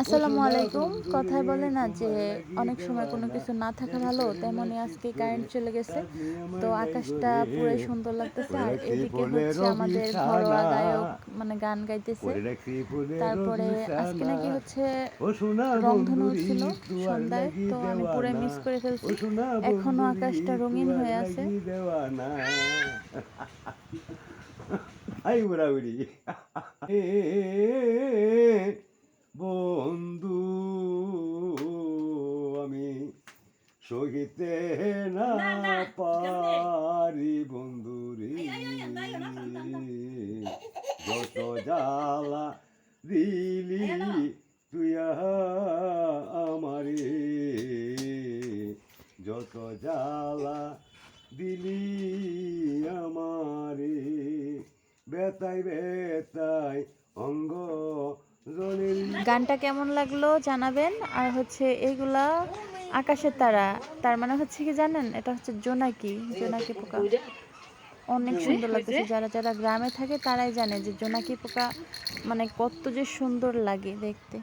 আসসালামু আলাইকুম। কথায় বলে না যে অনেক সময় কোনো কিছু না থাকা ভালো তেমনই আজকে কারেন্ট চলে গেছে। তো আকাশটা পুরোই সুন্দর লাগতেছে। আর এদিকে হচ্ছে আমাদের ঘরোয়া গায়ক মানে গান গাইতেছে। তারপরে আজকে নাকি হচ্ছে রংধনু ছিল সন্ধ্যায়, তো আমি পুরো মিস করে ফেলছি। এখনও আকাশটা রঙিন হয়ে আছে। আই সহিতে না পারি বন্ধু রে। যত জ্বালা দিলি তুই আমারে। যত জ্বালা দিলি আমারে। বেতাই বেতাই অঙ্গ জনের গানটা কেমন লাগল জানাবেন? আর হচ্ছে এইগুলা আকাশের তারা, তার মানে হচ্ছে কি জানেন? এটা হচ্ছে জোনাকি জোনাকি পোকা। অনেক সুন্দর লাগতেছে। যারা যারা গ্রামে থাকে তারাই জানে যে জোনাকি পোকা মানে কত যে সুন্দর লাগে দেখতে।